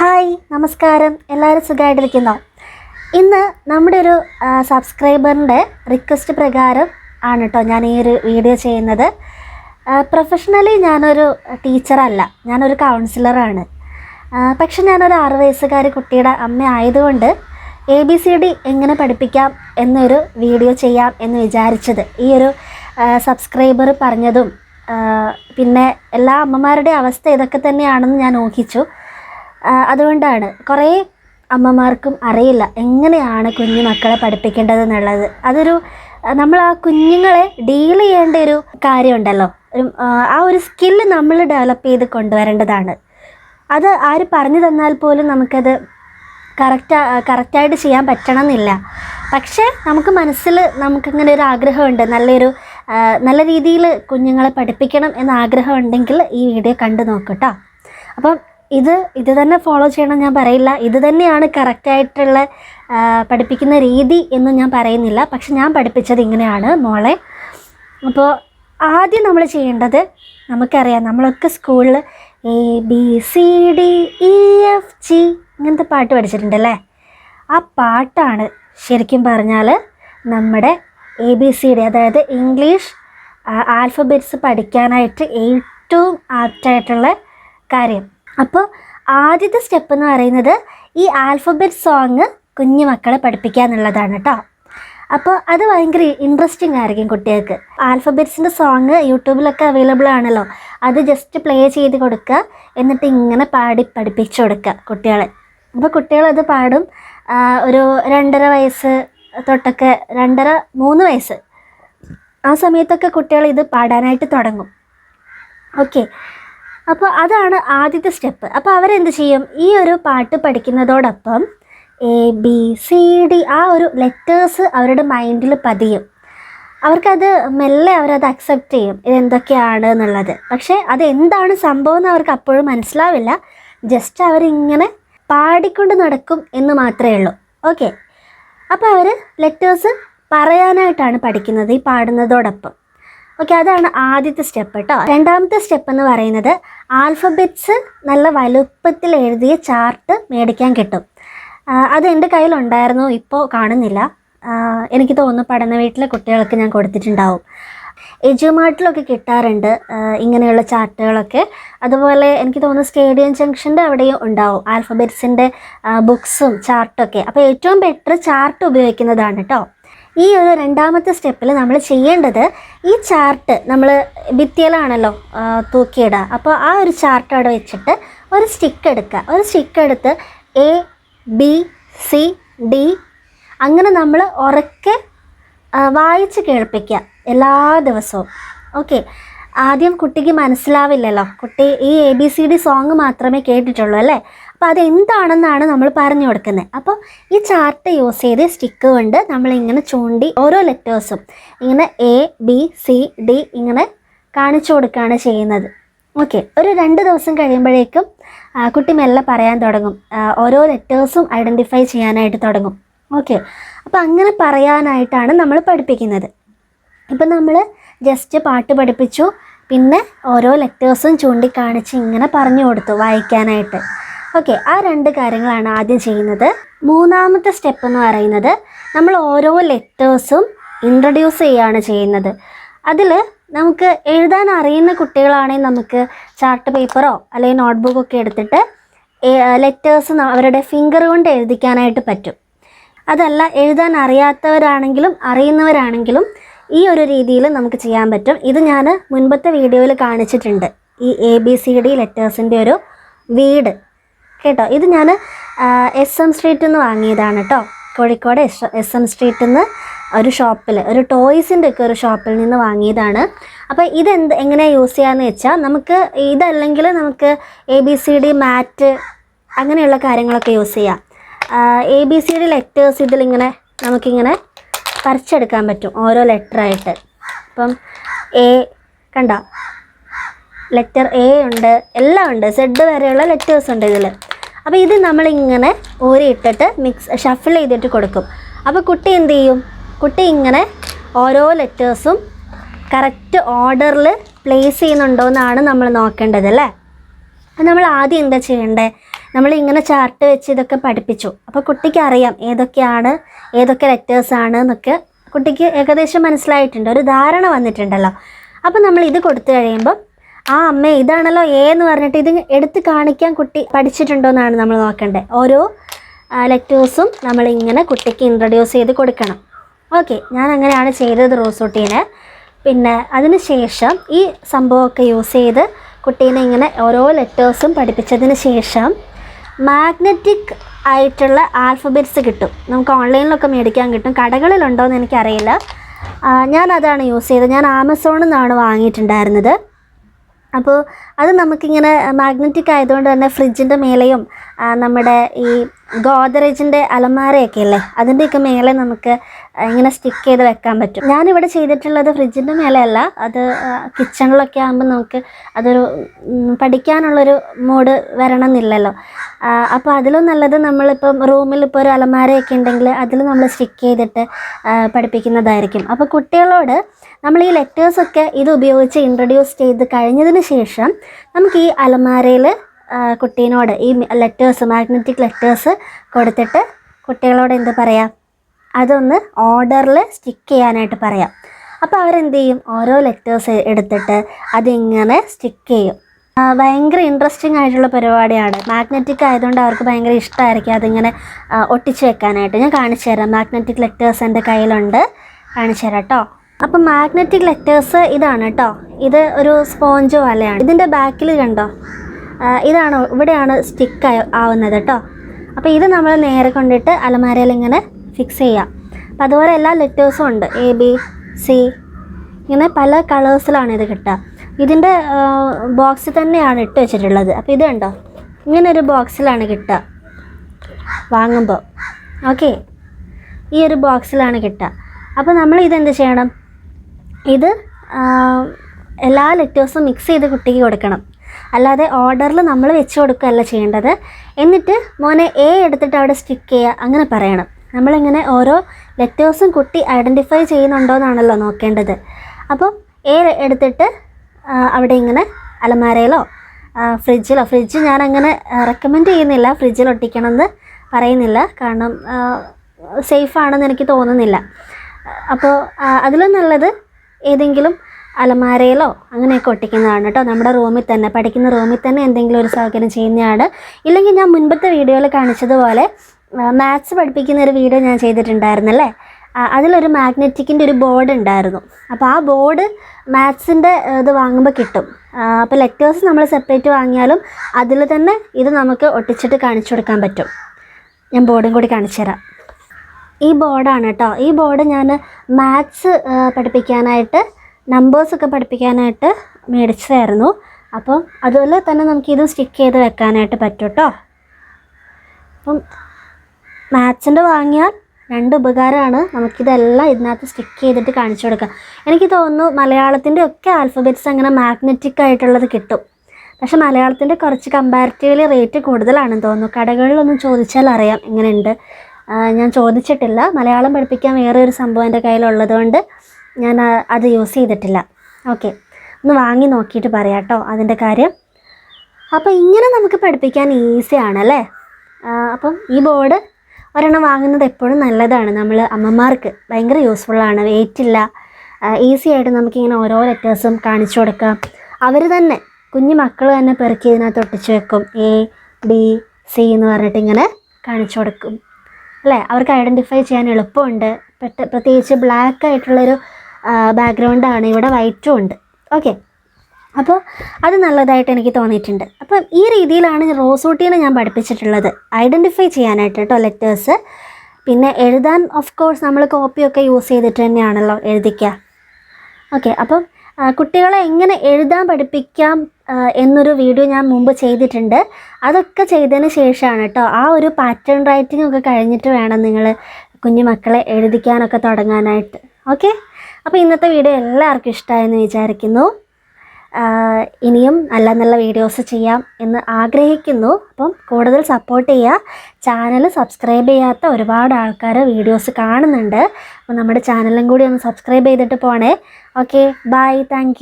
Hi നമസ്കാരം. എല്ലാവരും സുഖമായിട്ടിരിക്കുന്നോ? ഇന്ന് നമ്മുടെ ഒരു സബ്സ്ക്രൈബറിന്റെ റിക്വസ്റ്റ് പ്രകാരം ആണ് കേട്ടോ ഞാൻ ഈ ഒരു വീഡിയോ ചെയ്യുന്നത്. പ്രൊഫഷണലി ഞാനൊരു ടീച്ചറല്ല. ഞാനൊരു കൗൺസിലറാണ്. പക്ഷെ ഞാനൊരു ആറ് വയസ്സുകാരി കുട്ടിയുടെ അമ്മ ആയതുകൊണ്ട് എ ബി സി ഡി എങ്ങനെ പഠിപ്പിക്കാം എന്നൊരു വീഡിയോ ചെയ്യാം എന്ന് വിചാരിച്ചത്. ഈ ഒരു സബ്സ്ക്രൈബർ പറഞ്ഞതും പിന്നെ എല്ലാ അമ്മമാരുടെയും അവസ്ഥ ഇതൊക്കെ തന്നെയാണെന്ന് ഞാൻ ഊഹിച്ചു. അതുകൊണ്ടാണ് കുറേ അമ്മമാർക്കും അറിയില്ല എങ്ങനെയാണ് കുഞ്ഞു മക്കളെ പഠിപ്പിക്കേണ്ടത് എന്നുള്ളത് അതൊരു നമ്മൾ ആ കുഞ്ഞുങ്ങളെ ഡീൽ ചെയ്യേണ്ട ഒരു കാര്യമുണ്ടല്ലോ. ഒരു, ആ, ഒരു സ്കില്ല് നമ്മൾ ഡെവലപ്പ് ചെയ്ത് കൊണ്ടുവരേണ്ടതാണ്. അത് ആര് പറഞ്ഞു തന്നാൽ പോലും നമുക്കത് കറക്റ്റ് കറക്റ്റായിട്ട് ചെയ്യാൻ പറ്റണമെന്നില്ല. പക്ഷേ നമുക്ക് മനസ്സിൽ നമുക്കിങ്ങനെ ഒരു ആഗ്രഹമുണ്ട്. നല്ലൊരു നല്ല രീതിയിൽ കുഞ്ഞുങ്ങളെ പഠിപ്പിക്കണം എന്ന ആഗ്രഹം ഉണ്ടെങ്കിൽ ഈ വീഡിയോ കണ്ടു നോക്കട്ടോ അപ്പം ഇത് ഇത് തന്നെ ഫോളോ ചെയ്യണം ഞാൻ പറയില്ല. ഇത് തന്നെയാണ് കറക്റ്റായിട്ടുള്ള പഠിപ്പിക്കുന്ന രീതി എന്ന് ഞാൻ പറയുന്നില്ല. പക്ഷെ ഞാൻ പഠിപ്പിച്ചത് ഇങ്ങനെയാണ് മോളെ. അപ്പോൾ ആദ്യം നമ്മൾ ചെയ്യേണ്ടത് നമുക്കറിയാം നമ്മളൊക്കെ സ്കൂളിൽ A B C D E F G ഇങ്ങനത്തെ പാട്ട് പഠിച്ചിട്ടുണ്ടല്ലേ? ആ പാട്ടാണ് ശരിക്കും പറഞ്ഞാൽ നമ്മുടെ എ ബി സി ഡി അതായത് ഇംഗ്ലീഷ് ആൽഫബറ്റ്സ് പഠിക്കാനായിട്ട് ഏറ്റവും ആപ്റ്റായിട്ടുള്ള കാര്യം. അപ്പോൾ ആദ്യത്തെ സ്റ്റെപ്പ് എന്ന് പറയുന്നത് ഈ ആൽഫബറ്റ് സോങ് കുഞ്ഞു മക്കളെ പഠിപ്പിക്കുക എന്നുള്ളതാണ് കേട്ടോ അപ്പോൾ അത് ഭയങ്കര ഇൻട്രസ്റ്റിംഗ് ആയിരിക്കും കുട്ടികൾക്ക്. ആൽഫബറ്റ്സിന്റെ സോങ് യൂട്യൂബിലൊക്കെ അവൈലബിൾ ആണല്ലോ. അത് ജസ്റ്റ് പ്ലേ ചെയ്ത് കൊടുക്കുക. എന്നിട്ട് ഇങ്ങനെ പാടി പഠിപ്പിച്ചു കൊടുക്കുക കുട്ടികളെ. അപ്പോൾ കുട്ടികളത് പാടും. ഒരു രണ്ടര വയസ്സ് തൊട്ടൊക്കെ രണ്ടര മൂന്ന് വയസ്സ്. ആ സമയത്തൊക്കെ കുട്ടികൾ ഇത് പാടാനായിട്ട് തുടങ്ങും. ഓക്കെ അപ്പോൾ അതാണ് ആദ്യത്തെ സ്റ്റെപ്പ്. അപ്പോൾ അവരെന്ത് ചെയ്യും? ഈ ഒരു പാട്ട് പഠിക്കുന്നതോടൊപ്പം എ ബി സി ഡി ആ ഒരു ലെറ്റേഴ്സ് അവരുടെ മൈൻഡിൽ പതിയും. അവർക്കത് മെല്ലെ അവരത് അക്സെപ്റ്റ് ചെയ്യും. ഇതെന്തൊക്കെയാണ് എന്നുള്ളത്. പക്ഷേ അത് എന്താണ് സംഭവം എന്ന് അവർക്ക് അപ്പോഴും മനസ്സിലാവില്ല. ജസ്റ്റ് അവരിങ്ങനെ പാടിക്കൊണ്ട് നടക്കും എന്ന് മാത്രമേ ഉള്ളൂ. ഓക്കെ. അപ്പോൾ അവർ ലെറ്റേഴ്സ് പറയാനായിട്ടാണ് പഠിക്കുന്നത് ഈ പാടുന്നതോടൊപ്പം. ഓക്കെ അതാണ് ആദ്യത്തെ സ്റ്റെപ്പ് കേട്ടോ രണ്ടാമത്തെ സ്റ്റെപ്പ് എന്ന് പറയുന്നത് ആൽഫബെറ്റ്സ് നല്ല വലുപ്പത്തിൽ എഴുതിയ ചാർട്ട് മേടിക്കാൻ കിട്ടും. അത് എന്റെ കയ്യിലുണ്ടായിരുന്നു ഇപ്പോൾ കാണുന്നില്ല. എനിക്ക് തോന്നുന്നു പഠന വീട്ടിലെ കുട്ടികൾക്ക് ഞാൻ കൊടുത്തിട്ടുണ്ടാവും. എജുമാർട്ടിലൊക്കെ കിട്ടാറുണ്ട് ഇങ്ങനെയുള്ള ചാർട്ടുകളൊക്കെ. അതുപോലെ എനിക്ക് തോന്നുന്നു സ്റ്റേഡിയം ജംഗ്ഷന്റെ അവിടെയും ഉണ്ടാവും ആൽഫബറ്റ്സിന്റെ ബുക്സും ചാർട്ടൊക്കെ. അപ്പോൾ ഏറ്റവും ബെറ്റർ ചാർട്ട് ഉപയോഗിക്കുന്നതാണ് കേട്ടോ ഈ ഒരു രണ്ടാമത്തെ സ്റ്റെപ്പിൽ നമ്മൾ ചെയ്യേണ്ടത് ഈ ചാർട്ട് നമ്മൾ ഭിത്തിയിലാണല്ലോ തൂക്കിയിടുക അപ്പോൾ ആ ഒരു ചാർട്ട് അവിടെ വെച്ചിട്ട് ഒരു സ്റ്റിക്ക് എടുക്കുക ഒരു സ്റ്റിക്ക് എടുത്ത് എ ബി സി ഡി അങ്ങനെ നമ്മൾ ഉറക്കെ വായിച്ച് കേൾപ്പിക്കുക എല്ലാ ദിവസവും. ഓക്കെ ആദ്യം കുട്ടിക്ക് മനസ്സിലാവില്ലല്ലോ. കുട്ടി ഈ A B C D song മാത്രമേ കേട്ടിട്ടുള്ളൂ അല്ലേ? അപ്പോൾ അതെന്താണെന്നാണ് നമ്മൾ പറഞ്ഞു കൊടുക്കുന്നത്. അപ്പോൾ ഈ ചാർട്ട് യൂസ് ചെയ്ത് സ്റ്റിക്ക് കൊണ്ട് നമ്മളിങ്ങനെ ചൂണ്ടി ഓരോ ലെറ്റേഴ്സും ഇങ്ങനെ എ ബി സി ഡി ഇങ്ങനെ കാണിച്ചു കൊടുക്കുകയാണ് ചെയ്യുന്നത്. ഓക്കെ ഒരു രണ്ട് ദിവസം കഴിയുമ്പോഴേക്കും കുട്ടി മെല്ലെ പറയാൻ തുടങ്ങും. ഓരോ ലെറ്റേഴ്സും ഐഡന്റിഫൈ ചെയ്യാനായിട്ട് തുടങ്ങും. ഓക്കെ അപ്പോൾ അങ്ങനെ പറയാനായിട്ടാണ് നമ്മൾ പഠിപ്പിക്കുന്നത്. ഇപ്പം നമ്മൾ ജസ്റ്റ് പാട്ട് പഠിപ്പിച്ചു. പിന്നെ ഓരോ ലെറ്റേഴ്സും ചൂണ്ടിക്കാണിച്ച് ഇങ്ങനെ പറഞ്ഞു കൊടുത്തു വായിക്കാനായിട്ട്. ഓക്കെ ആ രണ്ട് കാര്യങ്ങളാണ് ആദ്യം ചെയ്യുന്നത്. മൂന്നാമത്തെ സ്റ്റെപ്പ് എന്ന് പറയുന്നത് നമ്മൾ ഓരോ ലെറ്റേഴ്സും ഇൻട്രൊഡ്യൂസ് ചെയ്യുകയാണ് ചെയ്യുന്നത്. അതിൽ നമുക്ക് എഴുതാൻ അറിയുന്ന കുട്ടികളാണെങ്കിൽ നമുക്ക് ചാർട്ട് പേപ്പറോ അല്ലെങ്കിൽ നോട്ട്ബുക്കോ ഒക്കെ എടുത്തിട്ട് ലെറ്റേഴ്സ് അവരുടെ ഫിംഗർ കൊണ്ട് എഴുതിക്കാനായിട്ട് പറ്റും. അതല്ല എഴുതാൻ അറിയാത്തവരാണെങ്കിലും അറിയുന്നവരാണെങ്കിലും ഈ ഒരു രീതിയിൽ നമുക്ക് ചെയ്യാൻ പറ്റും. ഇത് ഞാൻ മുൻപത്തെ വീഡിയോയിൽ കാണിച്ചിട്ടുണ്ട്. ഈ എ ബി സി ഡി ലെറ്റേഴ്സിന്റെ ഒരു വീട്. കേട്ടോ. ഇത് ഞാൻ എസ് എം സ്ട്രീറ്റിൽ നിന്ന് വാങ്ങിയതാണ് കേട്ടോ കോഴിക്കോട് എസ് എസ് എം സ്ട്രീറ്റിൽ നിന്ന് ഒരു ഷോപ്പിൽ ഒരു ടോയ്സിന്റെ ഒക്കെ ഒരു ഷോപ്പിൽ നിന്ന് വാങ്ങിയതാണ്. അപ്പോൾ ഇതെന്ത് എങ്ങനെയാണ് യൂസ് ചെയ്യാന്ന് വെച്ചാൽ നമുക്ക് ഇതല്ലെങ്കിൽ നമുക്ക് A B C D mat അങ്ങനെയുള്ള കാര്യങ്ങളൊക്കെ യൂസ് ചെയ്യാം. A B C D letters ഇതിലിങ്ങനെ നമുക്കിങ്ങനെ പറിച്ചെടുക്കാൻ പറ്റും ഓരോ ലെറ്ററായിട്ട് അപ്പം എ കണ്ട? ലെറ്റർ എ ഉണ്ട് എല്ലാം ഉണ്ട് സെഡ് വരെയുള്ള ലെറ്റേഴ്സ് ഉണ്ട് ഇതിൽ അപ്പോൾ ഇത് നമ്മളിങ്ങനെ ഊരിയിട്ടിട്ട് മിക്സ് ഷഫിൾ ചെയ്തിട്ട് കൊടുക്കും. അപ്പോൾ കുട്ടി എന്ത് ചെയ്യും? കുട്ടി ഇങ്ങനെ ഓരോ ലെറ്റേഴ്സും കറക്റ്റ് ഓർഡറിൽ പ്ലേസ് ചെയ്യുന്നുണ്ടോ എന്നാണ് നമ്മൾ നോക്കേണ്ടത് അല്ലേ? അപ്പം നമ്മൾ ആദ്യം എന്താ ചെയ്യേണ്ടത് നമ്മൾ ഇങ്ങനെ ചാർട്ട് വെച്ച് ഇതൊക്കെ പഠിപ്പിച്ചു. അപ്പോൾ കുട്ടിക്ക് അറിയാം ഏതൊക്കെയാണ് ഏതൊക്കെ ലെറ്റേഴ്സാണ് എന്നൊക്കെ. കുട്ടിക്ക് ഏകദേശം മനസ്സിലായിട്ടുണ്ട്. ഒരു ധാരണ വന്നിട്ടുണ്ടല്ലോ. അപ്പോൾ നമ്മൾ ഇത് കൊടുത്തു കഴിയുമ്പം ആ അമ്മ ഇതാണല്ലോ എന്ന് പറഞ്ഞിട്ട് ഇത് എടുത്ത് കാണിക്കാൻ കുട്ടി പഠിച്ചിട്ടുണ്ടോ എന്നാണ് നമ്മൾ നോക്കേണ്ടത് ഓരോ ലെറ്റേഴ്സും നമ്മളിങ്ങനെ കുട്ടിക്ക് ഇൻട്രൊഡ്യൂസ് ചെയ്ത് കൊടുക്കണം. ഓക്കെ ഞാൻ അങ്ങനെയാണ് ചെയ്തത് റോസൂട്ടീനെ. പിന്നെ അതിന് ശേഷം ഈ സംഭവമൊക്കെ യൂസ് ചെയ്ത് കുട്ടീനെ ഇങ്ങനെ ഓരോ ലെറ്റേഴ്സും പഠിപ്പിച്ചതിന് ശേഷം മാഗ്നറ്റിക് ആയിട്ടുള്ള ആൽഫബറ്റ്സ് കിട്ടും. നമുക്ക് ഓൺലൈനിലൊക്കെ മേടിക്കാൻ കിട്ടും. കടകളിലുണ്ടോ എന്ന് എനിക്കറിയില്ല ഞാനതാണ് യൂസ് ചെയ്തത്. ഞാൻ ആമസോണിൽ നിന്നാണ് വാങ്ങിയിട്ടുണ്ടായിരുന്നത്. അപ്പോൾ അത് നമുക്കിങ്ങനെ മാഗ്നറ്റിക് ആയതുകൊണ്ട് തന്നെ ഫ്രിഡ്ജിന്റെ മേലെയും നമ്മുടെ ഈ ഗോദറേജിന്റെ അലമാരയൊക്കെ അല്ലേ അതിന്റെയൊക്കെ മേലെ നമുക്ക് ഇങ്ങനെ സ്റ്റിക്ക് ചെയ്ത് വെക്കാൻ പറ്റും. ഞാനിവിടെ ചെയ്തിട്ടുള്ളത് ഫ്രിഡ്ജിന്റെ മേലെയല്ല. അത് കിച്ചണിലൊക്കെ ആകുമ്പോൾ നമുക്ക് അതൊരു പഠിക്കാനുള്ളൊരു മൂഡ് വരണമെന്നില്ലല്ലോ. അപ്പോൾ അതിലും നല്ലത് നമ്മളിപ്പം റൂമിൽ ഇപ്പോൾ ഒരു അലമാരയൊക്കെ ഉണ്ടെങ്കിൽ അതിൽ നമ്മൾ സ്റ്റിക്ക് ചെയ്തിട്ട് പഠിപ്പിക്കുന്നതായിരിക്കും. അപ്പോൾ കുട്ടികളോട് നമ്മൾ ഈ ലെറ്റേഴ്സൊക്കെ ഇത് ഉപയോഗിച്ച് ഇൻട്രൊഡ്യൂസ് ചെയ്ത് കഴിഞ്ഞതിന് ശേഷം നമുക്ക് ഈ അലമാരയിൽ കുട്ടീനോട് ഈ ലെറ്റേഴ്സ് മാഗ്നറ്റിക് ലെറ്റേഴ്സ് കൊടുത്തിട്ട് കുട്ടികളോട് എന്ത് പറയാം? അതൊന്ന് ഓർഡറിൽ സ്റ്റിക്ക് ചെയ്യാനായിട്ട് പറയാം. അപ്പോൾ അവരെന്ത് ചെയ്യും ഓരോ ലെറ്റേഴ്സ് എടുത്തിട്ട് അതിങ്ങനെ സ്റ്റിക്ക് ചെയ്യും. ഭയങ്കര ഇൻട്രസ്റ്റിംഗ് ആയിട്ടുള്ള പരിപാടിയാണ്. മാഗ്നറ്റിക് ആയതുകൊണ്ട് അവർക്ക് ഭയങ്കര ഇഷ്ടമായിരിക്കും അതിങ്ങനെ ഒട്ടിച്ച് വെക്കാനായിട്ട്. ഞാൻ കാണിച്ചു തരാം മാഗ്നറ്റിക് ലെറ്റേഴ്സ് എന്റെ കയ്യിലുണ്ട്. കാണിച്ചു തരാം കേട്ടോ അപ്പം മാഗ്നറ്റിക് ലെറ്റേഴ്സ് ഇതാണ് കേട്ടോ ഇത് ഒരു സ്പോഞ്ച് പോലെയാണ് ഇതിന്റെ ബാക്കിൽ കണ്ടോ? ഇതാണ് ഇവിടെയാണ് സ്റ്റിക്ക് ആവുന്നത് കേട്ടോ അപ്പോൾ ഇത് നമ്മൾ നേരെ കൊണ്ടിട്ട് അലമാരയിൽ ഇങ്ങനെ ഫിക്സ് ചെയ്യാം. അപ്പോൾ അതുപോലെ എല്ലാ ലെറ്റേഴ്സും ഉണ്ട്. എ ബി സി ഇങ്ങനെ പല കളേഴ്സിലാണ് ഇത് കിട്ടുക. ഇതിന്റെ ബോക്സ് തന്നെയാണ് ഇട്ട് വെച്ചിട്ടുള്ളത്. അപ്പോൾ ഇത് കണ്ടോ? ഇങ്ങനെ ഒരു ബോക്സിലാണ് കിട്ടുക. വാങ്ങുമ്പോൾ ഓക്കെ ഈ ഒരു ബോക്സിലാണ് കിട്ടുക. അപ്പോൾ നമ്മൾ ഇതെന്ത് ചെയ്യണം? ഇത് എല്ലാ ലെറ്റേഴ്സും മിക്സ് ചെയ്ത് കുട്ടിക്ക് കൊടുക്കണം. അല്ലാതെ ഓർഡറിൽ നമ്മൾ വെച്ച് കൊടുക്കുകയല്ല ചെയ്യേണ്ടത്. എന്നിട്ട് മോനെ എ എടുത്തിട്ട് അവിടെ സ്റ്റിക്ക് ചെയ്യുക അങ്ങനെ പറയണം. നമ്മളിങ്ങനെ ഓരോ ലെറ്റേഴ്സും കുട്ടി ഐഡന്റിഫൈ ചെയ്യുന്നുണ്ടോ എന്നാണല്ലോ നോക്കേണ്ടത്. അപ്പോൾ എ എടുത്തിട്ട് അവിടെ ഇങ്ങനെ അലമാരയിലോ ഫ്രിഡ്ജിലോ ഫ്രിഡ്ജ് ഞാൻ അങ്ങനെ റെക്കമെൻഡ് ചെയ്യുന്നില്ല. ഫ്രിഡ്ജിൽ ഒട്ടിക്കണമെന്ന് പറയുന്നില്ല. കാരണം സേഫ് ആണെന്ന് എനിക്ക് തോന്നുന്നില്ല. അപ്പോൾ അതിലും നല്ലത് ഏതെങ്കിലും അലമാരയിലോ അങ്ങനെയൊക്കെ ഒട്ടിക്കുന്നതാണ് കേട്ടോ. നമ്മുടെ റൂമിൽ തന്നെ പഠിക്കുന്ന റൂമിൽ തന്നെ എന്തെങ്കിലും ഒരു സൗകര്യം ചെയ്യുന്നതാണ്. ഇല്ലെങ്കിൽ ഞാൻ മുൻപത്തെ വീഡിയോയിൽ കാണിച്ചതുപോലെ മാത്സ് പഠിപ്പിക്കുന്ന ഒരു വീഡിയോ ഞാൻ ചെയ്തിട്ടുണ്ടായിരുന്നല്ലേ? അതിലൊരു മാഗ്നറ്റിക്കിന്റെ ഒരു ബോർഡ് ഉണ്ടായിരുന്നു. അപ്പോൾ ആ ബോർഡ് മാത്സിന്റെ ഇത് വാങ്ങുമ്പോൾ കിട്ടും. അപ്പോൾ ലെറ്റേഴ്സ് നമ്മൾ സെപ്പറേറ്റ് വാങ്ങിയാലും അതിൽ തന്നെ ഇത് നമുക്ക് ഒട്ടിച്ചിട്ട് കാണിച്ചു കൊടുക്കാൻ പറ്റും. ഞാൻ ബോർഡും കൂടി കാണിച്ചു തരാം ഈ ബോർഡാണ് കേട്ടോ. ഈ ബോർഡ് ഞാൻ മാത്സ് പഠിപ്പിക്കാനായിട്ട് നമ്പേഴ്സൊക്കെ പഠിപ്പിക്കാനായിട്ട് മേടിച്ചതായിരുന്നു. അപ്പം അതുപോലെ തന്നെ നമുക്കിത് സ്റ്റിക്ക് ചെയ്ത് വെക്കാനായിട്ട് പറ്റും കേട്ടോ. അപ്പം മാത്സിന്റെ വാങ്ങിയാൽ രണ്ട് ഉപകാരമാണ്. നമുക്കിതെല്ലാം ഇതിനകത്ത് സ്റ്റിക്ക് ചെയ്തിട്ട് കാണിച്ചു കൊടുക്കാം എനിക്ക് തോന്നുന്നു മലയാളത്തിന്റെ ഒക്കെ ആൽഫബറ്റ്സ് അങ്ങനെ മാഗ്നറ്റിക് ആയിട്ടുള്ളത് കിട്ടും. പക്ഷെ മലയാളത്തിന്റെ കുറച്ച് കമ്പാരിറ്റീവ്ലി റേറ്റ് കൂടുതലാണെന്ന് തോന്നുന്നു. കടകളിലൊന്നും ചോദിച്ചാൽ അറിയാം എങ്ങനെയുണ്ട് ഞാൻ ചോദിച്ചിട്ടില്ല. മലയാളം പഠിപ്പിക്കാൻ വേറെ ഒരു സംഭവം എന്റെ കയ്യിലുള്ളത് കൊണ്ട് ഞാൻ അത് യൂസ് ചെയ്തിട്ടില്ല. ഓക്കെ. ഒന്ന് വാങ്ങി നോക്കിയിട്ട് പറയാം കേട്ടോ അതിന്റെ കാര്യം. അപ്പോൾ ഇങ്ങനെ നമുക്ക് പഠിപ്പിക്കാൻ ഈസിയാണ് അല്ലേ? അപ്പം ഈ ബോർഡ് ഒരെണ്ണം വാങ്ങുന്നത് എപ്പോഴും നല്ലതാണ്. നമ്മൾ അമ്മമാർക്ക് ഭയങ്കര യൂസ്ഫുള്ളാണ് വെയിറ്റ് ഇല്ല. ഈസി ആയിട്ട് നമുക്കിങ്ങനെ ഓരോ ലെറ്റേഴ്സും കാണിച്ചു കൊടുക്കാം. അവർ തന്നെ കുഞ്ഞു മക്കൾ തന്നെ പെറുക്കി ഇതിനകത്ത് ഒട്ടിച്ച് വെക്കും. എ ബി സി എന്ന് പറഞ്ഞിട്ട് ഇങ്ങനെ കാണിച്ചു കൊടുക്കും. അല്ലേ? അവർക്ക് ഐഡന്റിഫൈ ചെയ്യാൻ എളുപ്പമുണ്ട്. പ്രത്യേകിച്ച് ബ്ലാക്ക് ആയിട്ടുള്ളൊരു ബാക്ക്ഗ്രൗണ്ടാണ് ഇവിടെ വൈറ്റും ഉണ്ട്. ഓക്കെ അപ്പോൾ അത് നല്ലതായിട്ട് എനിക്ക് തോന്നിയിട്ടുണ്ട്. അപ്പം ഈ രീതിയിലാണ് റോസ് ഊട്ടീനെ ഞാൻ പഠിപ്പിച്ചിട്ടുള്ളത്. ഐഡന്റിഫൈ ചെയ്യാനായിട്ട് കേട്ടോ ലെറ്റേഴ്സ് പിന്നെ എഴുതാൻ ഓഫ് കോഴ്സ് നമ്മൾ കോപ്പിയൊക്കെ യൂസ് ചെയ്തിട്ട് തന്നെയാണല്ലോ എഴുതിക്കുക ഓക്കെ അപ്പം കുട്ടികളെ എങ്ങനെ എഴുതാൻ പഠിപ്പിക്കാം എന്നൊരു വീഡിയോ ഞാൻ മുമ്പ് ചെയ്തിട്ടുണ്ട്. അതൊക്കെ ചെയ്തതിന് ശേഷമാണ് കേട്ടോ ആ ഒരു പാറ്റേൺ റൈറ്റിംഗ് ഒക്കെ കഴിഞ്ഞിട്ട് വേണം നിങ്ങൾ കുഞ്ഞു മക്കളെ എഴുതിക്കാനൊക്കെ തുടങ്ങാനായിട്ട്. ഓക്കെ? അപ്പോൾ ഇന്നത്തെ വീഡിയോ എല്ലാവർക്കും ഇഷ്ടമായെന്ന് വിചാരിക്കുന്നു. ഇനിയും നല്ല നല്ല വീഡിയോസ് ചെയ്യാം എന്ന് ആഗ്രഹിക്കുന്നു. അപ്പം കൂടുതൽ സപ്പോർട്ട് ചെയ്യുക. ചാനൽ സബ്സ്ക്രൈബ് ചെയ്യാത്ത ഒരുപാട് ആൾക്കാർ വീഡിയോസ് കാണുന്നുണ്ട്. അപ്പോൾ നമ്മുടെ ചാനലും കൂടി ഒന്ന് സബ്സ്ക്രൈബ് ചെയ്തിട്ട് പോണേ. Okay bye thank